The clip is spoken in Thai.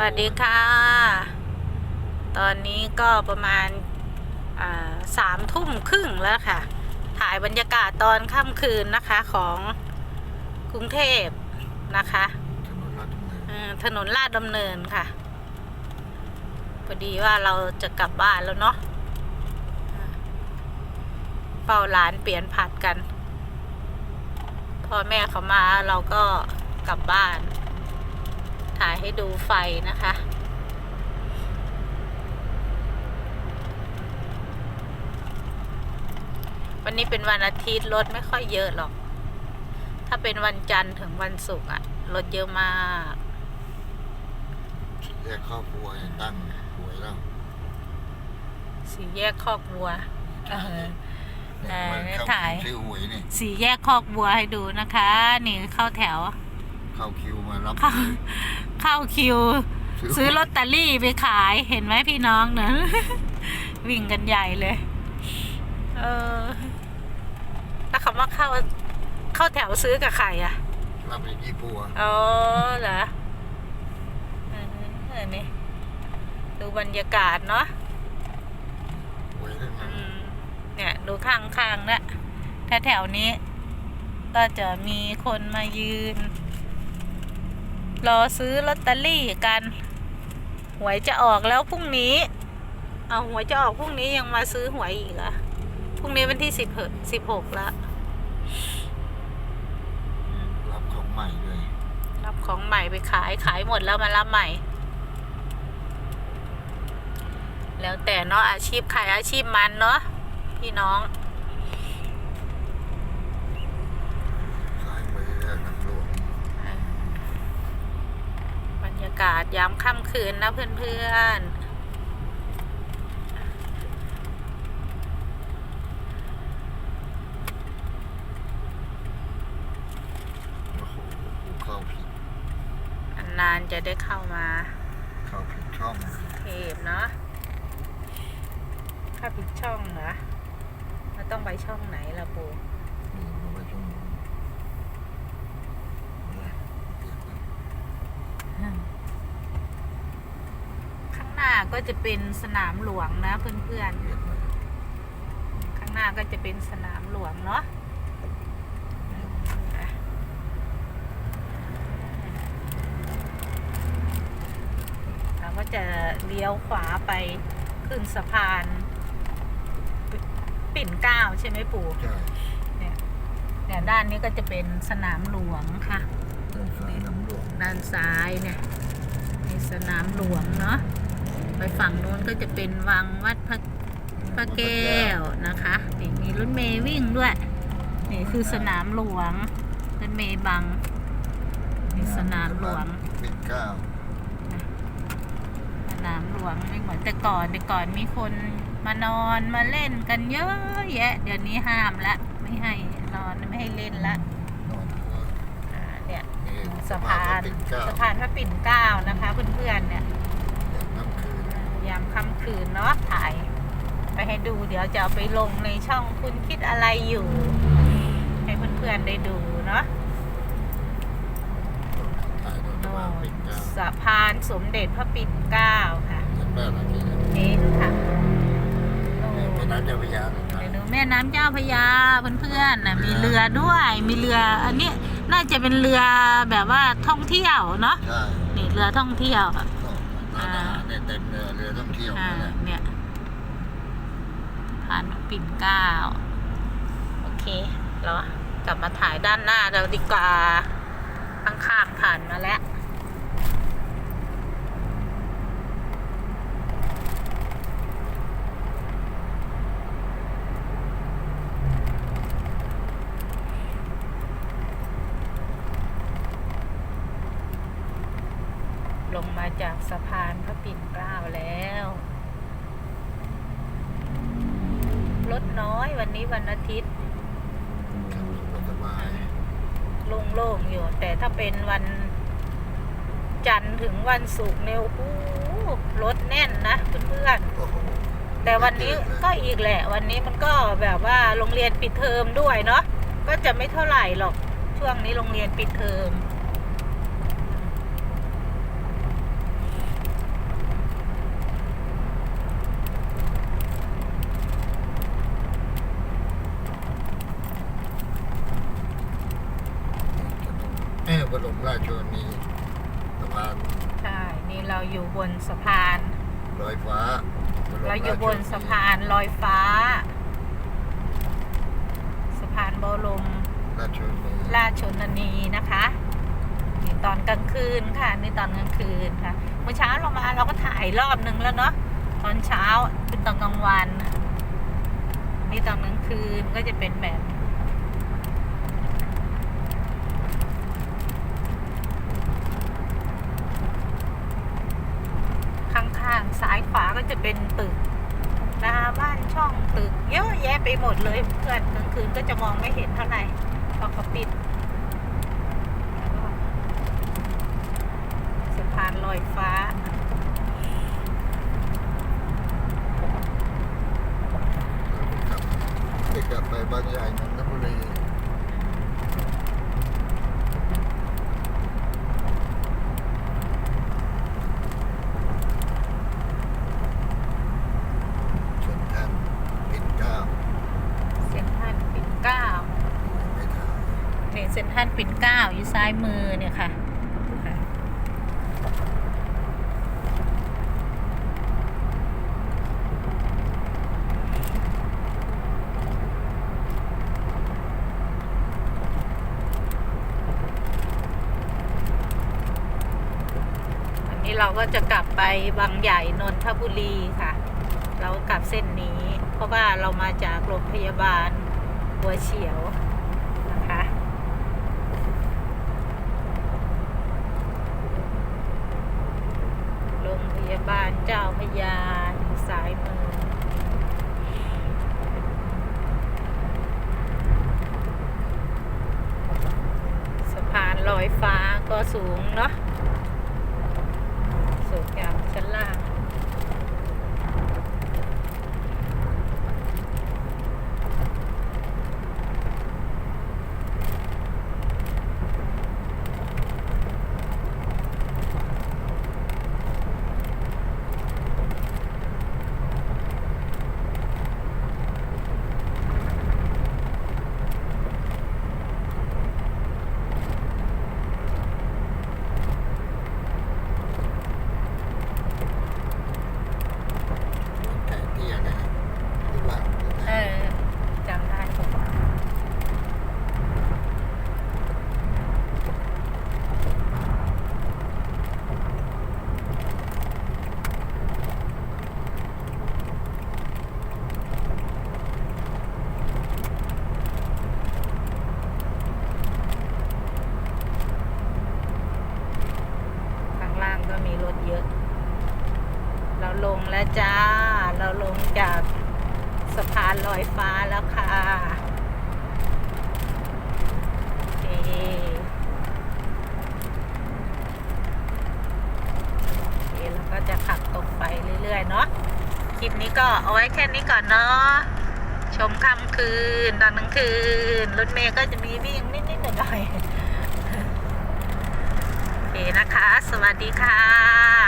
วัสดีค่ะ ตอนนี้ก็ประมาณอ่าสามทุ่มครึ่งแล้วค่ะ ถ่ายบรรยากาศตอนค่ำคืนนะคะของกรุงเทพนะคะถนนลาดดำเนินเออถนนลาดดำเนินค่ะพอดีว่าเราจะกลับบ้านแล้วเนาะอ่าเฝ้าร้านเปลี่ยนผัดกัน พ่อแม่เขามาเราก็กลับบ้าน ถ่ายให้ดูไฟนะคะ วันนี้เป็นวันอาทิตย์รถไม่ค่อยเยอะหรอก ถ้าเป็นวันจันทร์ถึงวันศุกร์อะรถเยอะมากแยกครอบครัวตั้งหวยแล้วสี่แยกคอกวัวเออแต่มันเนี่ยเข้าถ่ายคิวซื้อหวยนี่สี่แยกคอกวัวให้ดูนะคะ นี่เข้าแถว เข้าคิวมารับ เข้า เข้าคิว ซื้อลอตเตอรี่ไปขายเห็นไหมพี่น้องเนอะวิ่งกันใหญ่เลย เออแล้วคำว่าเข้าเข้าแถวซื้อกับใครอะรับไปยี่ปัวอ๋อเหรอเออนี่ดูบรรยากาศเนาะหวยทั้งอืนั้นมเนี่ยดูข้างๆนะแถวๆนี้ ก็จะมีคนมายืน รอซื้อลอตเตอรี่กัน หวยจะออกแล้วพรุ่งนี้ เอาหวยจะออกพรุ่งนี้ยังมาซื้อหวยอีกเหรอะพรุ่งนี้วันที่สิบสิบหกแล้วอืมรับของใหม่ด้วย รับของใหม่ไปขายขายหมดแล้วมารับใหม่ แล้วแต่เนาะอาชีพใครอาชีพมันเนาะพี่น้อง ขายไปแยกน้ำหลวง บรรยากาศยามค่ำคืนนะเพื่อนโอ้โหเข้าผิดๆนานๆจะได้เข้ามา เข้าผิดช่องเทพเนาะเข้าผิดช่องเหรอแล้วต้องไปช่องไหนล่ะปู นี่มาไปช่องนู้นเนี่ยเปลี่ยนนะ ข้างหน้า ก็จะเป็นสนามหลวงนะเพื่อนเปลี่ยนไปๆข้างหน้าก็จะเป็นสนามหลวงเนาะเราก็จะเลี้ยวขวาไปขึ้นสะพานปปิ่นเกล้าใช่ไหมปู่ใช่เนี่ยเนี่ยด้านนี้ก็จะเป็นสนามหลวงค่ะเดินสายน้ำหลวงด้านซ้ายเนี่ยมีสนามหลวงเนาะ ไปฝั่งนู้นก็จะเป็นวังวัดพระพระแก้วนะคะนี่มีรถเมย์วิ่งด้วยนี่คือสนามหลวงรถเมย์บังนี่สนามหลวงปิดเกล้าสนามหลวงไม่เหมือนแต่ก่อนแต่ก่อนมีคนมานอนมาเล่นกันเยอะแยะ เดี๋ยวนี้ห้ามละ ไม่ให้นอนไม่ให้เล่นละนอนหัวอ่าเนี่ยนี่สะพานปิดเกล้าสะพานพระปิ่นเกล้านะคะเพื่อนๆเนี่ยอย่างน้ำคืน ยามค่ำคืนเนาะถ่าย ไปให้ดูเดี๋ยวจะเอาไปลงในช่องคุณคิดอะไรอยู่ ให้เพื่อนๆได้ดูเนาะถ่ายโดนโน่ว่าปิดเกล้าสะพานสมเด็จพระปิ่นเกล้าค่ะเห็นแม่หลังนี้เนี่ยเน้นค่ะโอ้เป็นน้ำเจ้าพระยาเลยนะเดี๋ยวดูแม่น้ำเจ้าพระยาเพื่อนๆนะมีเรือด้วย มีเรืออันนี้น่าจะเป็นเรือแบบว่าท่องเที่ยวเนาะ ใช่นี่เรือท่องเที่ยวค่ะร้าน อาหารเนี่ยเต็มเรือเรือท่องเที่ยวอ่านั่นแหละเนี่ยผ่านปิ่นเกล้าโอเคเรากลับมาถ่ายด้านหน้าเราดีกว่าข้างๆผ่านมาแล้ว ลงมาจากสะพานพระปิ่นเกล้าแล้ว รถน้อยวันนี้วันอาทิตย์ขับสบายโล่งอยู่ แต่ถ้าเป็นวันจันทร์ถึงวันศุกร์เนี่ยโอ้โหรถแน่นนะเพื่อนๆแต่วันนี้ก็อีกแหละ วันนี้มันก็แบบว่าโรงเรียนปิดเทอมด้วยเนาะก็จะไม่เท่าไหร่หรอกช่วงนี้โรงเรียนปิดเทอม นี่เราอยู่ บนสะพาน ลอยฟ้าเราอยู่บนสะพานลอยฟ้า สะพานบรมราชนีราชชนนีนะคะนี่ตอนกลางคืนค่ะนี่ตอนกลางคืนค่ะ เมื่อเช้าเรามาเราก็ถ่ายรอบนึงแล้วเนาะตอนเช้าเป็นตอนกลางวัน นี่ตอนกลางคืนก็จะเป็นแบบ ข้างๆ ซ้ายขวาก็จะเป็นตึกหนาบ้านช่องตึกเยอะแยะไปหมดเลยเพื่อนกลางคืนก็จะมองไม่เห็นเท่าไหร่พราะเขาปิดสะพานลอยฟ้าเด็กกลับไปบางใหญ่นนทบุรีชนทันปิดเกล้า เซ็นทรัลปิ่น เก้าเนี่ยเซ็นทรัลปิ่นเก้าอยู่ซ้ายมือเนี่ยค่ะอันนี้เราก็จะกลับไปบางใหญ่นนทบุรีค่ะ เรากลับเส้นนี้ เพราะว่าเรามาจากโรงพยาบาล หัวเฉียวนะคะโรงพยาบาลเจ้าพยาอยู่ซ้ายมือสะพานลอยฟ้าก็สูงเนาะสูงจากชั้นล่าง ไก่เตี้ยนะที่หลัง เออจำได้ ข้างล่างก็มีรถเยอะ เราลงแล้วจ้า เราลงจาก สะพานลอยฟ้าแล้วค่ะโอเคโอเคแล้วก็จะขับตรงไปเรื่อย ๆ เนาะคลิปนี้ก็เอาไว้แค่นี้ก่อนเนาะชมค่ำคืนตอนกลางคืนรถเมย์ก็จะมีวิ่งนิดๆหน่อยๆโอเคนะคะ สวัสดีค่ะ